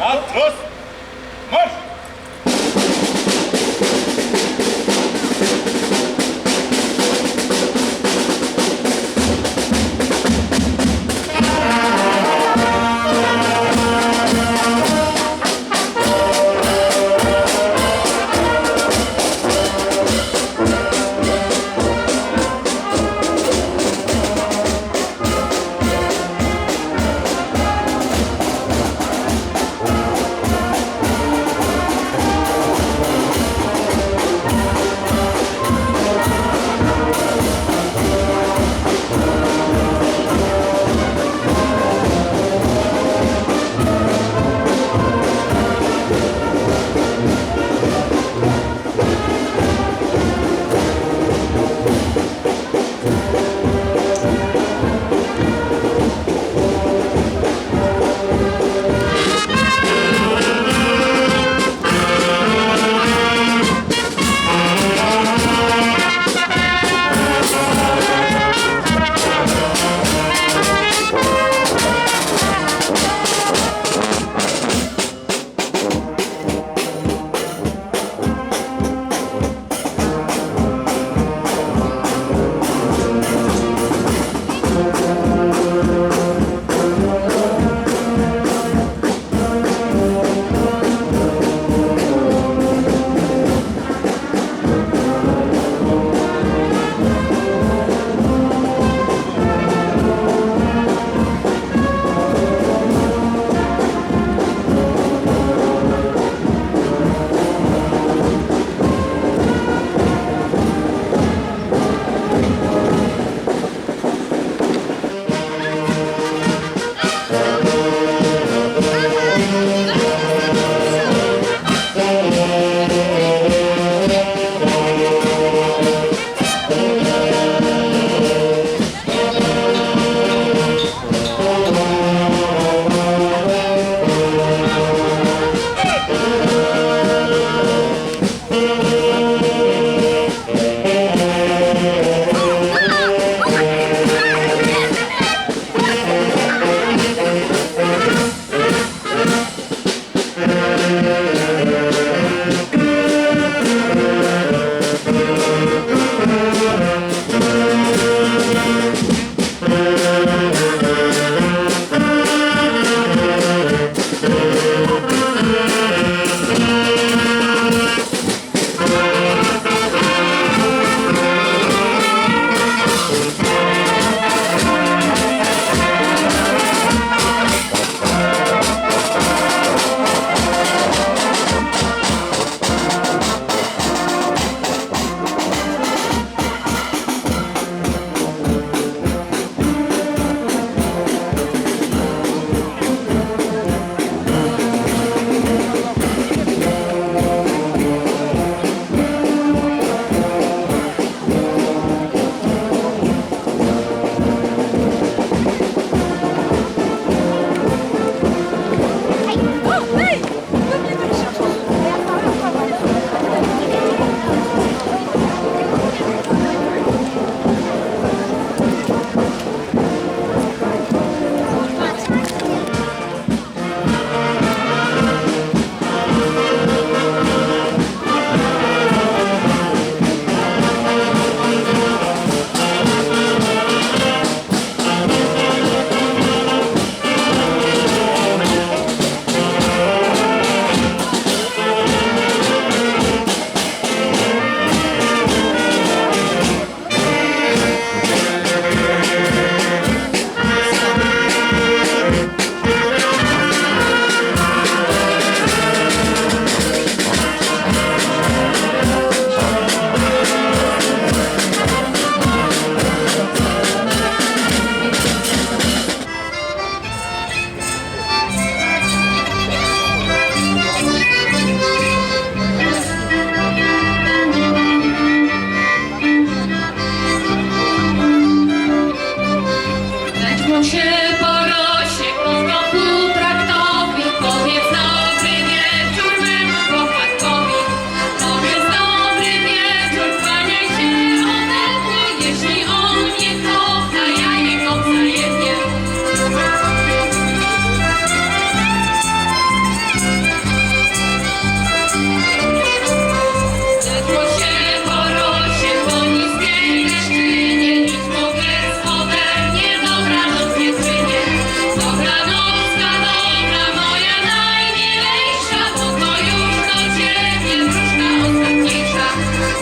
Atroz!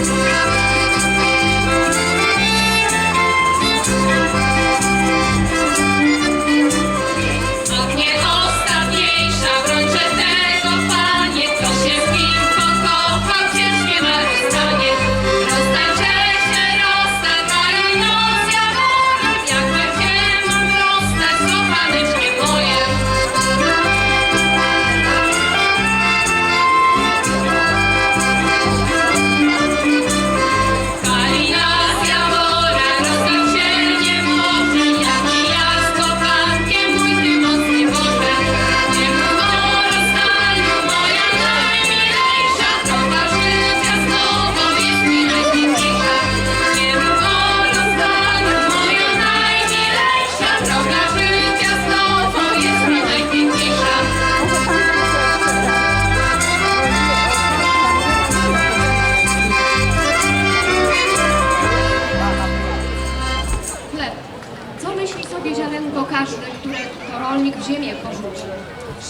Thank.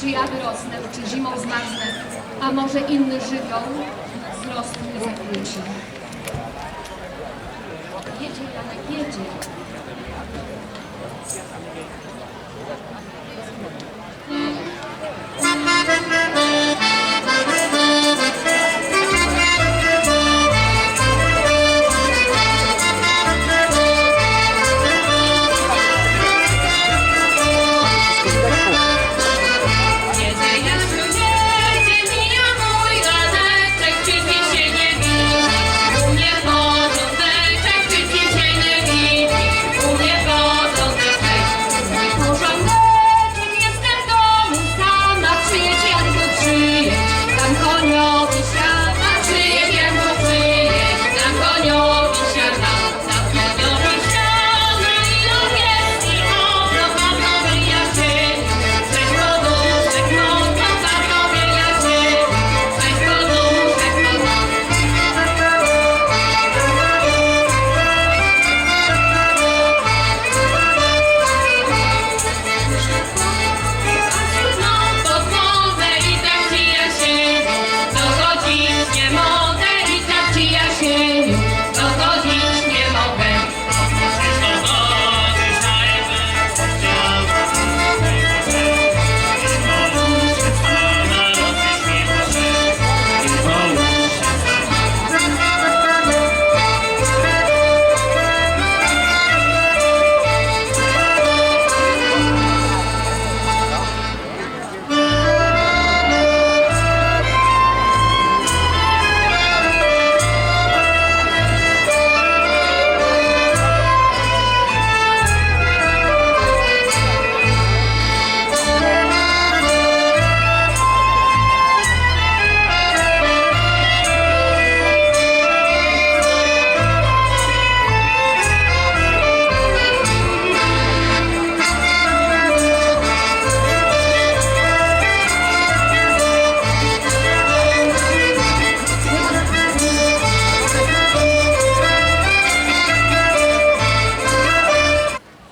Czy ja wyrosnę, czy zimą zmarznę, a może inny żywioł wzrostu nie zakłóci.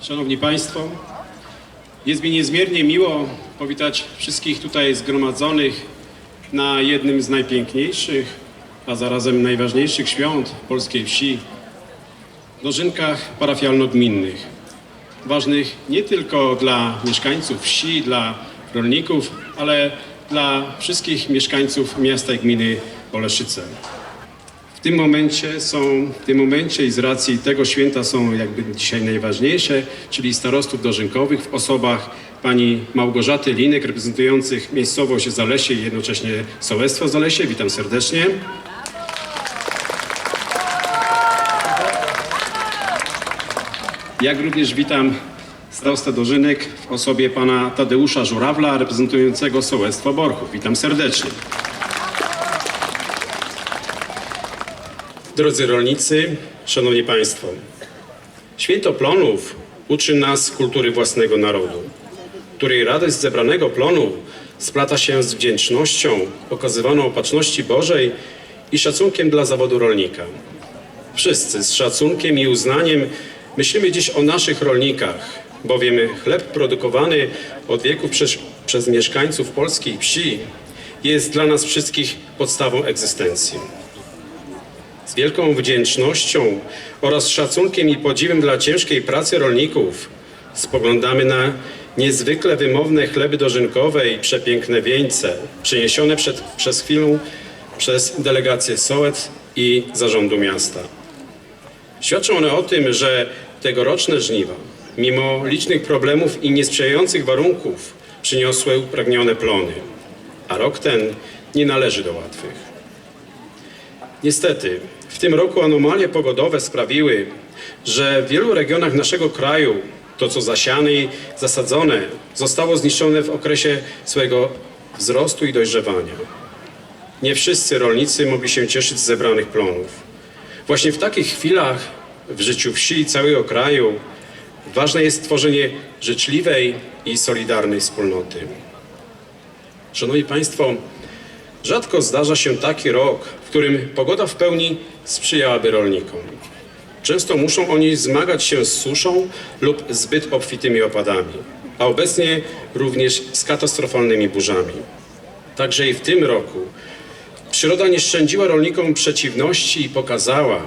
Szanowni Państwo, jest mi niezmiernie miło powitać wszystkich tutaj zgromadzonych na jednym z najpiękniejszych, a zarazem najważniejszych świąt polskiej wsi, dożynkach parafialno-gminnych. Ważnych nie tylko dla mieszkańców wsi, dla rolników, ale dla wszystkich mieszkańców miasta i gminy Oleszyce. Tym momencie są, w tym momencie i z racji tego święta są jakby dzisiaj najważniejsze, czyli starostów dożynkowych w osobach pani Małgorzaty Linek, reprezentujących miejscowość Zalesie i jednocześnie sołectwo Zalesie. Witam serdecznie. Jak również witam starosta Dożynek w osobie pana Tadeusza Żurawla, reprezentującego sołectwo Borchów. Witam serdecznie. Drodzy rolnicy, szanowni państwo, święto plonów uczy nas kultury własnego narodu, której radość z zebranego plonu splata się z wdzięcznością okazywaną opatrzności Bożej i szacunkiem dla zawodu rolnika. Wszyscy z szacunkiem i uznaniem myślimy dziś o naszych rolnikach, bowiem chleb produkowany od wieków przez, przez mieszkańców polskiej wsi jest dla nas wszystkich podstawą egzystencji. Z wielką wdzięcznością oraz szacunkiem i podziwem dla ciężkiej pracy rolników spoglądamy na niezwykle wymowne chleby dożynkowe i przepiękne wieńce przyniesione przed, przez chwilę przez delegację Sołec i zarządu miasta. Świadczą one o tym, że tegoroczne żniwa, mimo licznych problemów i niesprzyjających warunków, przyniosły upragnione plony, a rok ten nie należy do łatwych. Niestety, w tym roku anomalie pogodowe sprawiły, że w wielu regionach naszego kraju to, co zasiane i zasadzone, zostało zniszczone w okresie swojego wzrostu i dojrzewania. Nie wszyscy rolnicy mogli się cieszyć z zebranych plonów. Właśnie w takich chwilach w życiu wsi i całego kraju ważne jest tworzenie życzliwej i solidarnej wspólnoty. Szanowni Państwo, rzadko zdarza się taki rok, w którym pogoda w pełni sprzyjałaby rolnikom. Często muszą oni zmagać się z suszą lub zbyt obfitymi opadami. a obecnie również z katastrofalnymi burzami. Także i w tym roku przyroda nie szczędziła rolnikom przeciwności i pokazała,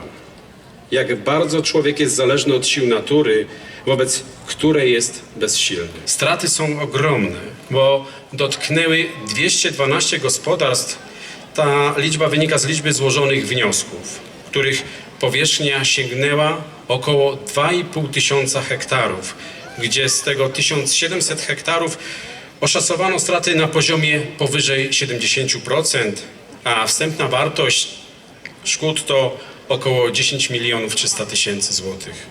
jak bardzo człowiek jest zależny od sił natury, wobec której jest bezsilny. Straty są ogromne, bo dotknęły 212 gospodarstw. Ta liczba wynika z liczby złożonych wniosków, których powierzchnia sięgnęła około 2,5 tysiąca hektarów, gdzie z tego 1700 hektarów oszacowano straty na poziomie powyżej 70%, a wstępna wartość szkód to około 10 milionów 300 tysięcy złotych.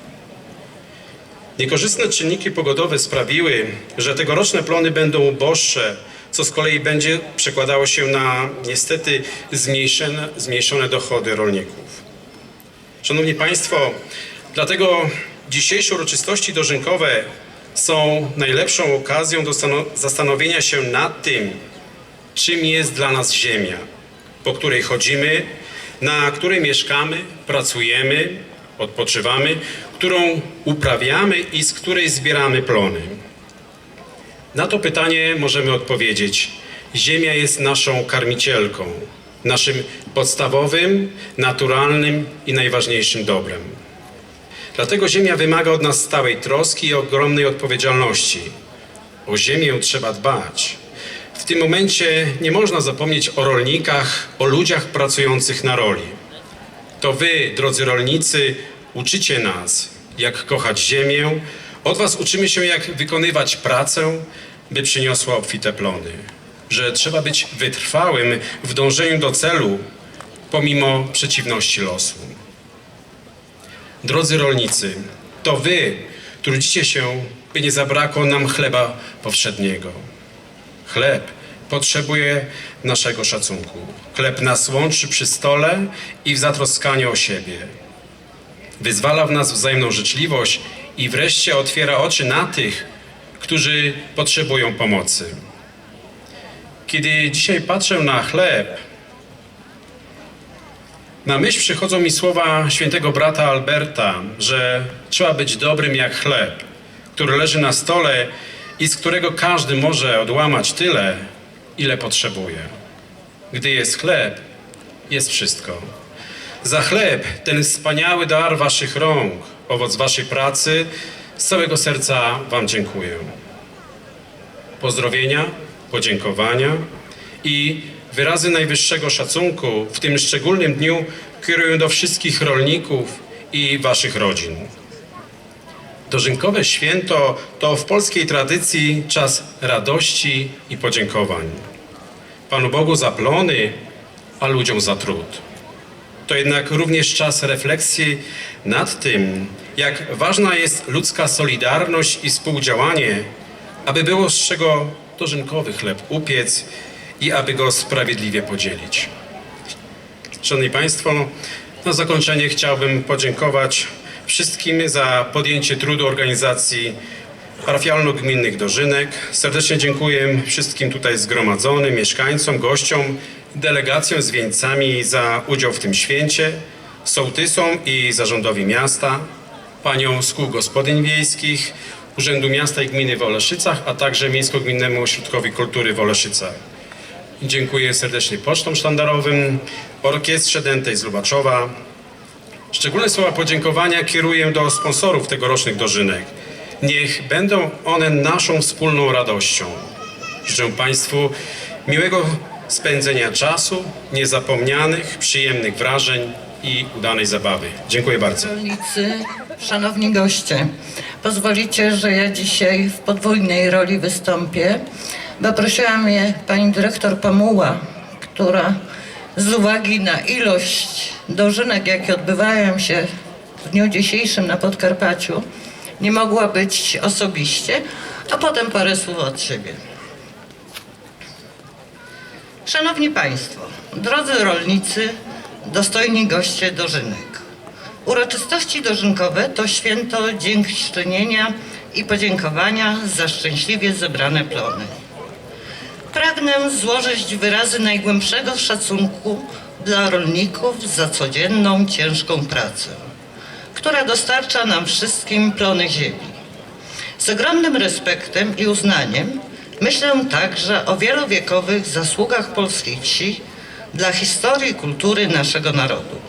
Niekorzystne czynniki pogodowe sprawiły, że tegoroczne plony będą uboższe, co z kolei będzie przekładało się na niestety zmniejszone, zmniejszone dochody rolników. Szanowni Państwo, dlatego dzisiejsze uroczystości dożynkowe są najlepszą okazją do stano- zastanowienia się nad tym, czym jest dla nas ziemia, po której chodzimy, na której mieszkamy, pracujemy, odpoczywamy, którą uprawiamy i z której zbieramy plony. Na to pytanie możemy odpowiedzieć: Ziemia jest naszą karmicielką, naszym podstawowym, naturalnym i najważniejszym dobrem. Dlatego Ziemia wymaga od nas stałej troski i ogromnej odpowiedzialności. O Ziemię trzeba dbać. W tym momencie nie można zapomnieć o rolnikach, o ludziach pracujących na roli. To wy, drodzy rolnicy, uczycie nas, jak kochać ziemię. Od was uczymy się, jak wykonywać pracę, by przyniosła obfite plony. Że trzeba być wytrwałym w dążeniu do celu, pomimo przeciwności losu. Drodzy rolnicy, to wy trudzicie się, by nie zabrakło nam chleba powszedniego. Chleb potrzebuje naszego szacunku. Chleb nas łączy przy stole i w zatroskaniu o siebie. Wyzwala w nas wzajemną życzliwość i wreszcie otwiera oczy na tych, którzy potrzebują pomocy. Kiedy dzisiaj patrzę na chleb, na myśl przychodzą mi słowa świętego brata Alberta, że trzeba być dobrym jak chleb, który leży na stole i z którego każdy może odłamać tyle, ile potrzebuje. Gdy jest chleb, jest wszystko. Za chleb, ten wspaniały dar waszych rąk, owoc waszej pracy, z całego serca wam dziękuję. Pozdrowienia, podziękowania i wyrazy najwyższego szacunku w tym szczególnym dniu kieruję do wszystkich rolników i waszych rodzin. Dożynkowe święto to w polskiej tradycji czas radości i podziękowań. Panu Bogu za plony, a ludziom za trud. To jednak również czas refleksji nad tym, jak ważna jest ludzka solidarność i współdziałanie, aby było z czego dożynkowy chleb upiec i aby go sprawiedliwie podzielić. Szanowni Państwo, na zakończenie chciałbym podziękować wszystkim za podjęcie trudu organizacji parafialno-gminnych dożynek. Serdecznie dziękuję wszystkim tutaj zgromadzonym, mieszkańcom, gościom, delegacjom z wieńcami za udział w tym święcie, sołtysom i zarządowi miasta, paniom z kół gospodyń wiejskich, Urzędu Miasta i Gminy w Oleszycach, a także Miejsko-Gminnemu Ośrodkowi Kultury w Oleszycach. Dziękuję serdecznie pocztom sztandarowym, orkiestrze dętej z Lubaczowa. Szczególne słowa podziękowania kieruję do sponsorów tegorocznych dożynek. Niech będą one naszą wspólną radością. Życzę Państwu miłego spędzenia czasu, niezapomnianych, przyjemnych wrażeń i udanej zabawy. Dziękuję bardzo. Rolnicy, szanowni goście, pozwolicie, że ja dzisiaj w podwójnej roli wystąpię, bo prosiła mnie pani dyrektor Pamuła, która z uwagi na ilość dożynek, jakie odbywają się w dniu dzisiejszym na Podkarpaciu, nie mogła być osobiście, a potem parę słów od siebie. Szanowni Państwo, drodzy rolnicy, dostojni goście dożynek. Uroczystości dożynkowe to święto dziękczynienia i podziękowania za szczęśliwie zebrane plony. Pragnę złożyć wyrazy najgłębszego szacunku dla rolników za codzienną, ciężką pracę, która dostarcza nam wszystkim plony ziemi. Z ogromnym respektem i uznaniem myślę także o wielowiekowych zasługach polskiej wsi dla historii i kultury naszego narodu.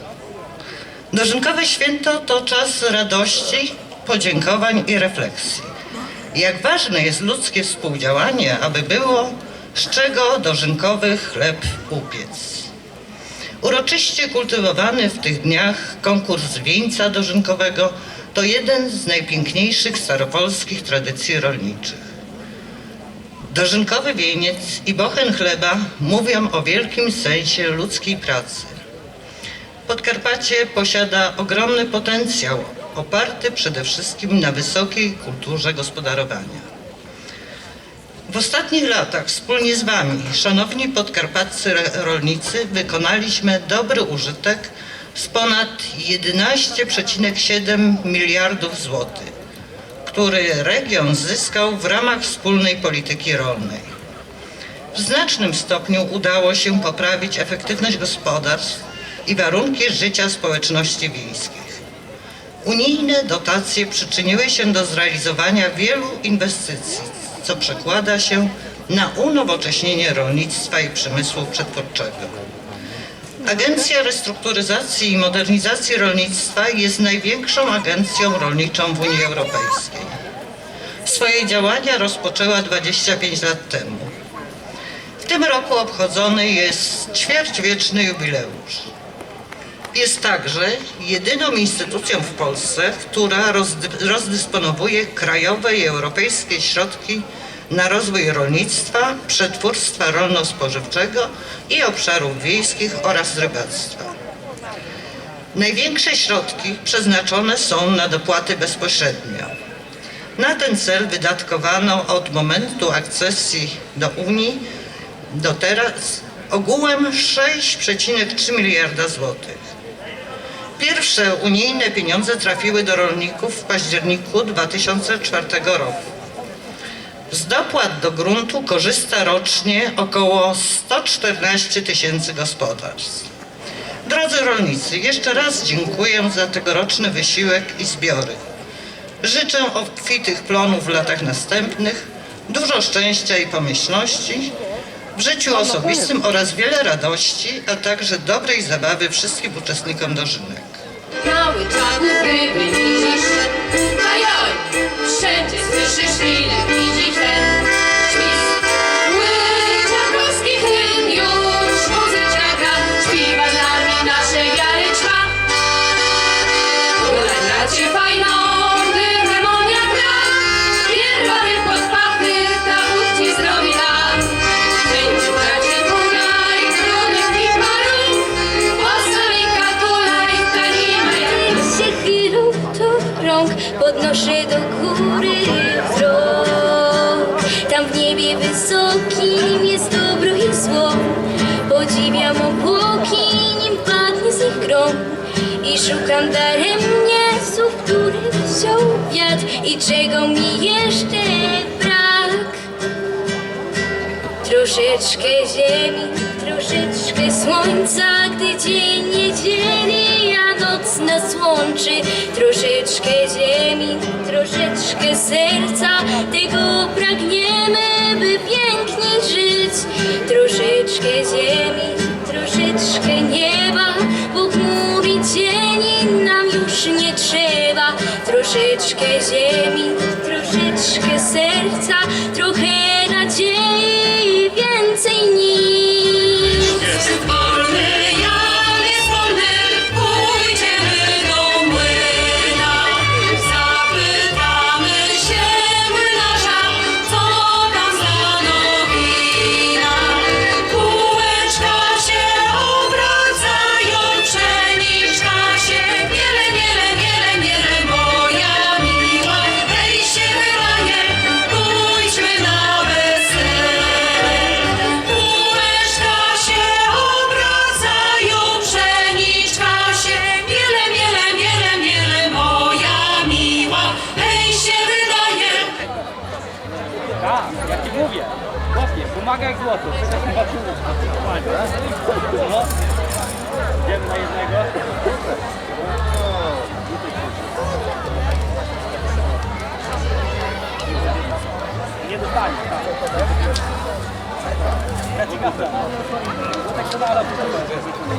Dożynkowe święto to czas radości, podziękowań i refleksji. Jak ważne jest ludzkie współdziałanie, aby było z czego dożynkowy chleb upiec. Uroczyście kultywowany w tych dniach konkurs wieńca dożynkowego to jeden z najpiękniejszych staropolskich tradycji rolniczych. Dożynkowy wieniec i bochen chleba mówią o wielkim sensie ludzkiej pracy. Podkarpacie posiada ogromny potencjał, oparty przede wszystkim na wysokiej kulturze gospodarowania. W ostatnich latach wspólnie z Wami, szanowni podkarpaccy rolnicy, wykonaliśmy dobry użytek z ponad 11,7 miliardów złotych, który region zyskał w ramach wspólnej polityki rolnej. W znacznym stopniu udało się poprawić efektywność gospodarstw i warunki życia społeczności wiejskich. Unijne dotacje przyczyniły się do zrealizowania wielu inwestycji, co przekłada się na unowocześnienie rolnictwa i przemysłu przetwórczego. Agencja Restrukturyzacji i Modernizacji Rolnictwa jest największą agencją rolniczą w Unii Europejskiej. Swoje działania rozpoczęła 25 lat temu. W tym roku obchodzony jest ćwierćwieczny jubileusz. Jest także jedyną instytucją w Polsce, która rozdy- rozdysponowuje krajowe i europejskie środki na rozwój rolnictwa, przetwórstwa rolno-spożywczego i obszarów wiejskich oraz rybactwa. Największe środki przeznaczone są na dopłaty bezpośrednio. Na ten cel wydatkowano od momentu akcesji do Unii do teraz ogółem 6,3 miliarda złotych. Pierwsze unijne pieniądze trafiły do rolników w październiku 2004 roku. Z dopłat do gruntu korzysta rocznie około 114 tysięcy gospodarstw. Drodzy rolnicy, jeszcze raz dziękuję za tegoroczny wysiłek i zbiory. Życzę obfitych plonów w latach następnych, dużo szczęścia i pomyślności w życiu osobistym oraz wiele radości, a także dobrej zabawy wszystkim uczestnikom dożynek. Mały czarny były widzisz Ajoj, wszędzie słyszysz ile widzi ten podnoszę do góry wzrok. Tam w niebie wysokim jest dobro i zło. Podziwiam obłoki, nim padnie z nich grom. I szukam daremnie słów, które wziął wiatr i czego mi jeszcze brak. Troszeczkę ziemi, troszeczkę słońca, gdy dzień niedzieli, a noc nas łączy. Troszeczkę ziemi, troszeczkę serca, tego pragniemy, by piękniej żyć. Troszeczkę ziemi, troszeczkę nieba, bo chmur i cieni nam już nie trzeba. Troszeczkę ziemi, troszeczkę serca, trochę nadziei, No,